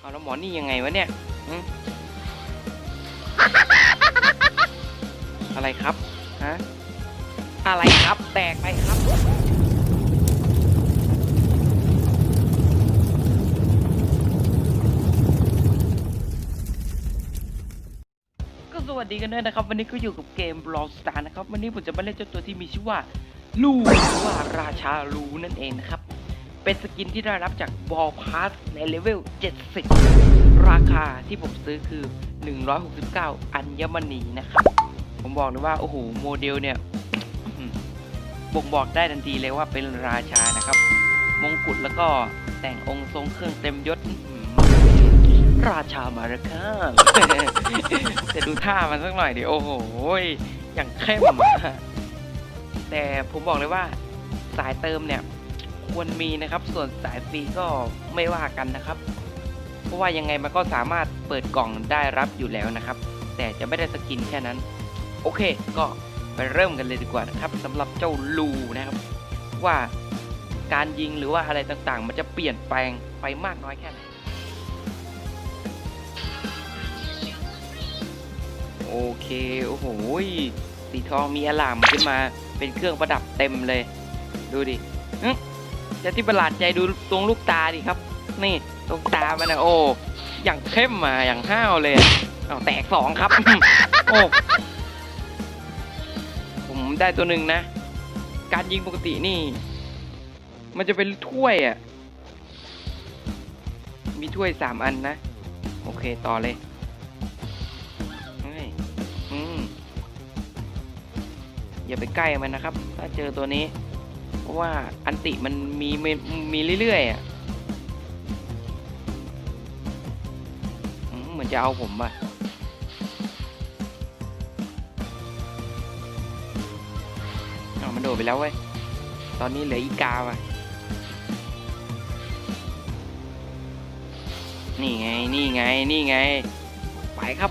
เอาแล้วหมอนี่ยังไงวะเนี่ยอะไรครับฮะอะไรครับ แตกไปครับก็สวัสดีกันด้วยนะครับ วันนี้ก็อยู่กับเกม Brawl Star นะครับ วันนี้ผมจะมาเล่นเจ้าตัวที่มีชื่อว่า ลูหรือว่าราชาลูนั่นเองนะครับ เป็นสกินที่ได้รับจากบอลพาสในเลเวล 70 ราคาที่ผมซื้อคือ 169 อัญมณีนะครับ ผมบอกเลยว่า โอ้โห โมเดลเนี่ยบ่งบอกได้ทันทีเลยว่าเป็นราชานะครับ มงกุฎแล้วก็แต่งองค์ทรงเครื่องเต็มยศ ราชามาราคาแต่ดูท่ามันสักหน่อยดิโอ้โหอย่างเข้มแต่ผมบอกเลยว่าสายเติมเนี่ย ควรมีนะครับ ส่วนสายฟรีก็ไม่ว่ากันนะครับ เพราะว่ายังไงมันก็สามารถเปิดกล่องได้รับอยู่แล้วนะครับ แต่จะไม่ได้สกินแค่นั้น โอเค ก็ไปเริ่มกันเลยดีกว่านะครับสำหรับเจ้าลูนะครับ ว่าการยิงหรือว่าอะไรต่างๆ มันจะเปลี่ยนแปลงไปมากน้อยแค่ไหนโอเค โอ้โห สีทองมีอลามขึ้นมา เป็นเครื่องประดับเต็มเลย ดูดิอื้อ จะที่ประหลาดใจดูตรงลูกตาดิครับ นี่ตรงตามันนะโอ้อย่างเข้มมาอย่างห้าวเลยเอาแตกสองครับ โอ้ผมได้ตัวหนึ่งนะ การยิงปกตินี่ มันจะเป็นถ้วยอะ มีถ้วยสามอันนะ โอเคต่อเลยอย่าไปใกล้มันนะครับ ถ้าเจอตัวนี้ ราะว่าอันติมันมีมีมีเรื่อยๆอะเหมือนจะเอาผมป่ะเอามันโดดไปแล้วเว้ย ตอนนี้เหลืออีกาว่ะ นี่ไง นี่ไง นี่ไง ไปครับ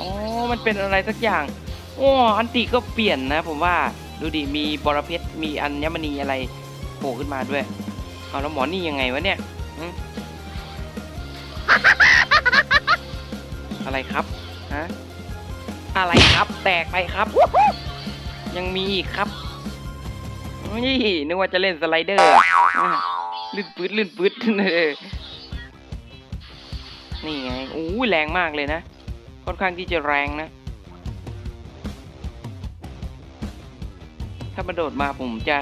อ๋อ มันเป็นอะไรสักอย่าง โอ้ อันติก็เปลี่ยนนะผมว่า ดูดิมีบรเพชรมีอัญมณีอะไรโผล่ขึ้นมาด้วยเอาแล้วหมอนี่ยังไงวะเนี่ยอะไรครับฮะอะไรครับ แตกไปครับ ยังมีอีกครับนี่นึกว่าจะเล่นสไลเดอร์ลื่นปืดลื่นปืดนี่ไงโอ้แรงมากเลยนะ ค่อนข้างที่จะแรงนะ ถ้ามันโดดมาผมจะ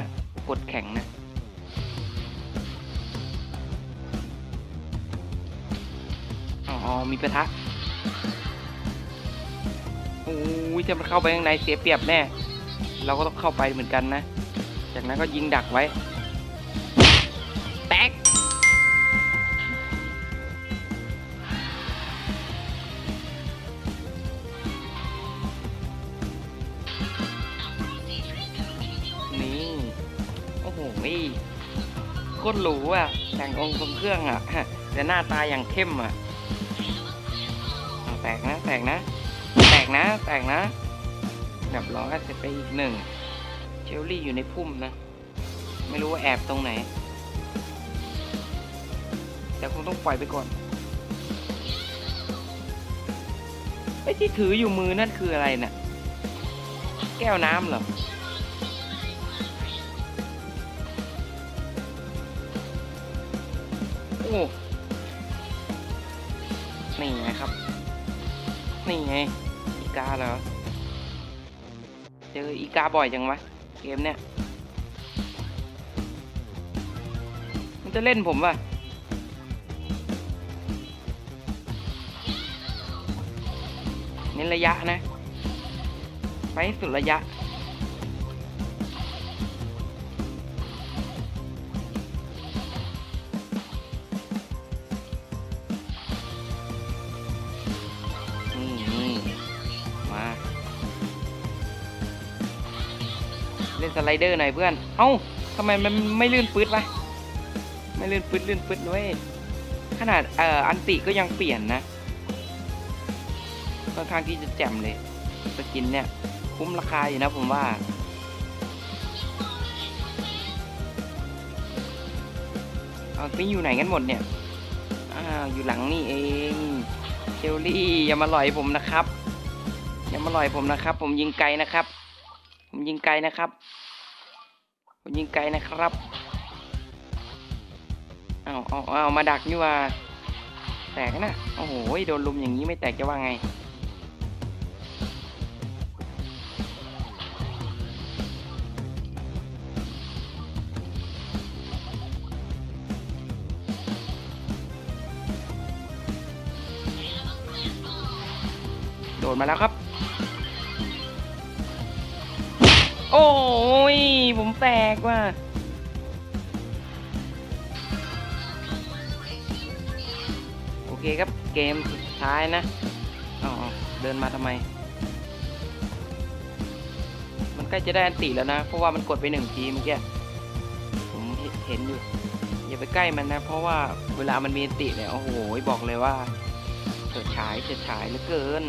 กดแข็งนะ อ๋อ มีปะทะโอ้ยถ้ามันเข้าไปข้างในเสียเปรียบแน่ เราก็ต้องเข้าไปเหมือนกันนะ จากนั้นก็ยิงดักไว้ ตรหรูอะ แต่งองค์ทรงเครื่องอะ แต่หน้าตาอย่างเข้มอะ แตกนะ แตกนะ แตกนะ แตกนะแบบร้อยเสร็จไปอีกหนึ่ง เชลลี่อยู่ในพุ่มนะ ไม่รู้ว่าแอบตรงไหน แต่คงต้องปล่อยไปก่อน ไอ้ที่ถืออยู่มือนั่นคืออะไรน่ะ แก้วน้ำเหรอ อ้นี่ไงครับ นี่ไง อีกาเหรอ เจออีกาบ่อยจังวะ เกมเนี้ยมันจะเล่นผมปะเน้นระยะนะ ไปสุดระยะ เล่นสไลเดอร์หน่อยเพื่อน เอ้าทำไมมันไม่ลื่นปื๊ดวะ ไม่ลื่นปื๊ดลื่นปื๊ดด้ย ขนาดเอ่ออันติก็ยังเปลี่ยนนะ ค่อนข้างที่จะแจ่มเลย สกินเนี่ย คุ้มราคาอยู่นะผมว่า เอาไปอยู่ไหนกันหมดเนี่ยออ้าวอยู่หลังนี่เองเชลลี่อย่ามาหลอยผมนะครับ อย่ามาหลอยผมนะครับ ผมยิงไกลนะครับ ผมยิงไกลนะครับ ผมยิงไกลนะครับเอาเอาเอามาดักนี่ว่า แตกนะ โอ้โห โดนลุมอย่างนี้ไม่แตกจะว่าไง โดนมาแล้วครับ อ้ย ผมแตกว่ะโอเคครับเกมสุดท้ายนะอ๋อเดินมาทำไม มันใกล้จะได้อันติแล้วนะ เพราะว่ามันกดไปหนึ่งทีเมื่อกี้ผมเห็นอยู่ อย่าไปใกล้มันนะ เพราะว่าเวลามันมีอันติเนี่ยโอ้โหบอกเลยว่าเฉิดฉายเฉิดฉายเหลือเกิน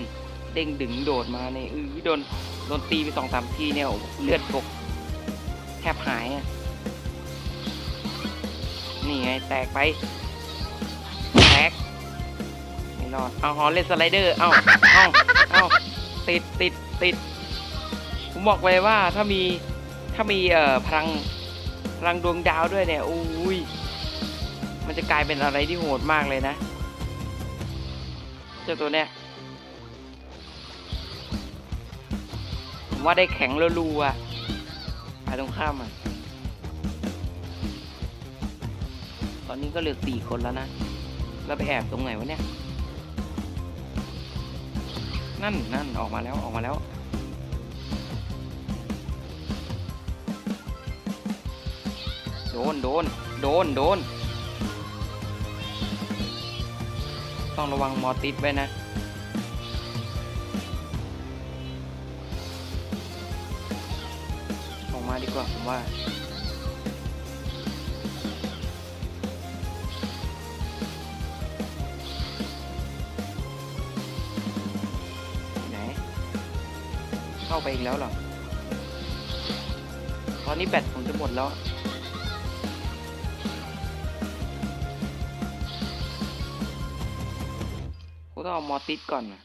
เด้งดึงโดดมาเนี่ยอือโดน โดนตีไปสองสามทีเนี่ยเลือดกบแทบหาย นี่ไงแตกไป แตกไม่รอด เอาฮอลเลนสไลเดอร์ เอาเอาเอาติดติดติด ผมบอกเลยว่าถ้ามีถ้ามีเอ่อพลังพลังดวงดาวด้วยเนี่ยอุ้ยมันจะกลายเป็นอะไรที่โหดมากเลยนะ เจ้าตัวเนี้ย ผมว่าได้แข็งรัวๆอะฝ่ายตรงข้ามอะ ตอนนี้ก็เหลือสี่คนแล้วนะแล้วไปแอบตรงไหนวะเนี่ย นั่นนั่นออกมาแล้วออกมาแล้ว โดนโดนโดนโดน ต้องระวังมอติสไว้นะ ว่าผมว่าไหนเข้าไปอีกแล้วเหรอ ตอนนี้แบตผมจะหมดแล้วกูต้องเอามอติสก่อนนะ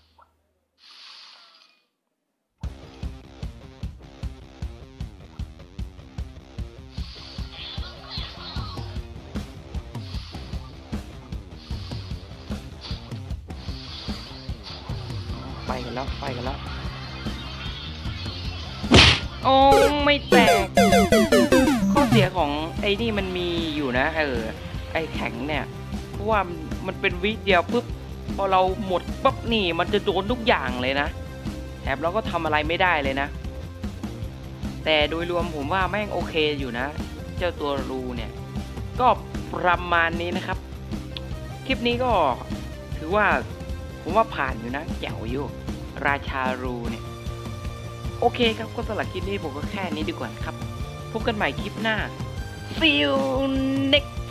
กันแล้วไปกันแล้ว โอ้ไม่แตก ข้อเสียของไอ้นี่มันมีอยู่นะเออไอ้แข็งเนี่ยเพราะว่ามันมันเป็นวิเดียวปุ๊บพอเราหมดปุ๊บนี่มันจะโดนทุกอย่างเลยนะแถบเราก็ทำอะไรไม่ได้เลยนะ แต่โดยรวมผมว่าแม่งโอเคอยู่นะ เจ้าตัวรูเนี่ย ก็ประมาณนี้นะครับ คลิปนี้ก็ถือว่า ผมว่าผ่านอยู่นะแจ๋วอยู่ ราชารูเนี่ย โอเคครับก็สำหรับคลิปนี้ผมก็แค่นี้ดีกว่าครับ พบกันใหม่คลิปหน้า see you next